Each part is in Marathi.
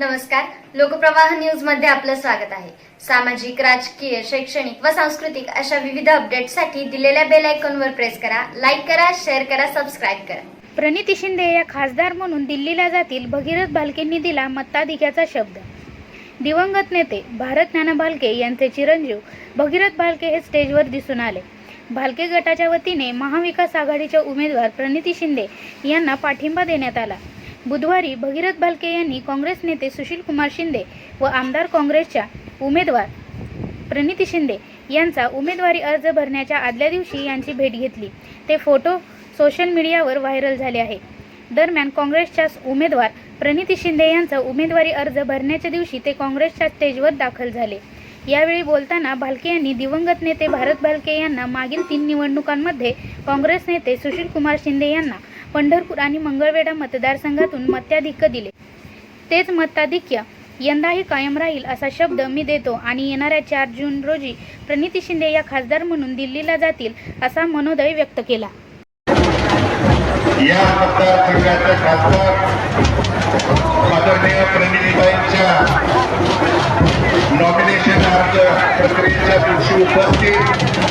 नमस्कार. लोकप्रवाह न्यूजमध्ये आपलं स्वागत आहे. सामाजिक राजकीय शैक्षणिक व सांस्कृतिक अशा विविध अपडेटसाठी दिलेल्या बेल आयकॉनवर प्रेस करा लाईक करा शेअर करा सबस्क्राईब करा. प्रणिती शिंदे या खासदार म्हणून दिल्लीला जातील भगीरथ भालकेंनी दिला मत्ताधिक्याचा शब्द. दिवंगत नेते भारत नाना भालके यांचे चिरंजीव भगीरथ भालके हे स्टेजवर दिसून आले. भालके गटाच्या वतीने महाविकास आघाडीच्या उमेदवार प्रणिती शिंदे यांना पाठिंबा देण्यात आला. बुधवारी भगीरथ भालके यांनी काँग्रेस नेते सुशीलकुमार शिंदे व आमदार काँग्रेसच्या उमेदवार प्रणिती शिंदे यांचा उमेदवारी अर्ज भरण्याच्या आदल्या दिवशी यांची भेट घेतली. ते फोटो सोशल मीडियावर व्हायरल झाले आहे दरम्यान काँग्रेसच्या उमेदवार प्रणिती शिंदे यांचा उमेदवारी अर्ज भरण्याच्या दिवशी ते काँग्रेसच्या स्टेजवर दाखल झाले. यावेळी बोलताना भालके यांनी दिवंगत नेते भारत भालके यांना मागील तीन निवडणुकांमध्ये काँग्रेस नेते सुशीलकुमार शिंदे यांना पंढरपूर आणि मंगळवेढा मतदारसंघातून मत्याधिक्य दिले. तेच मताधिक्य यंदाही कायम राहील असा शब्द मी देतो आणि येणाऱ्या चार जून रोजी प्रणिती शिंदे या खासदार म्हणून दिल्लीला जातील असा मनोदय व्यक्त केला. या मतदारसंघाचे खासदार आदरणीय प्रणितीबाईंच्या नॉमिनेशन अर्ज प्रक्रियेच्या दिवशी उपस्थित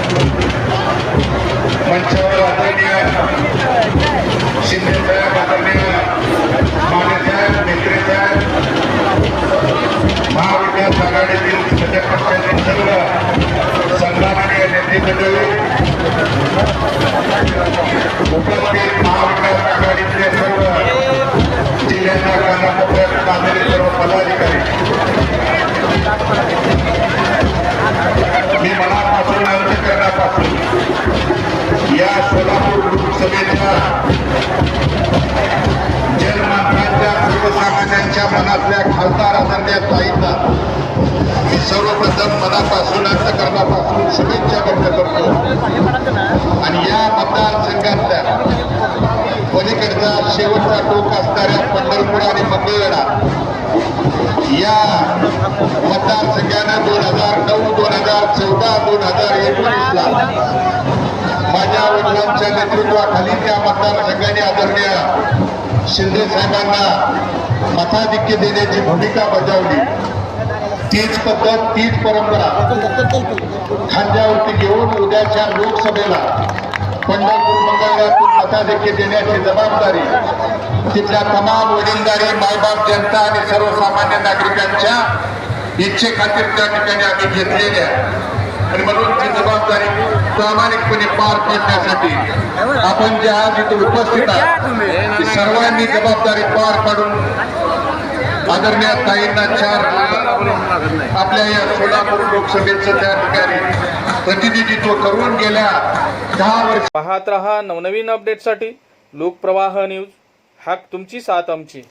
நடைபெற்றது मनातल्या खासदार आदरण्यात ताईंना मी सर्वप्रथम मनापासून अंतकरणापासून शुभेच्छा व्यक्त करतो. आणि या मतदारसंघातल्या पलीकडचा शेवटचा टोक असणाऱ्या पंढरपूर आणि मंगळवेढा या मतदारसंघानं दोन हजार नऊ दोन हजार चौदा दोन हजार एकोणीसला माझ्या वडिलांच्या नेतृत्वाखाली त्या मतदारसंघाने आदरणीय शिंदे साहेबांना मताधिक्य देण्याची भूमिका बजावली. तीच पद्धत तीच परंपरा खांद्यावरती घेऊन उद्याच्या लोकसभेला पंढरपूर मंगळवारातून मताधिक्य देण्याची जबाबदारी तिथल्या तमाम वडीलदारी मायबाप जनता आणि सर्वसामान्य नागरिकांच्या इच्छेखातीर त्या ठिकाणी आम्ही घेतलेल्या आणि म्हणून ती जबाबदारी प्रामाणिकपणे पार पाडण्यासाठी आपण जे आज इथे उपस्थित आहात सर्वांनी जबाबदारी पार पाडून आदरणीय ताईंना चार आपल्या या सोलापूर लोकसभेचं त्या ठिकाणी प्रतिनिधित्व करून गेल्या दहा वर्ष पाहत रहा नवनवीन अपडेटसाठी लोकप्रवाह न्यूज हाक तुमची साथ आमची.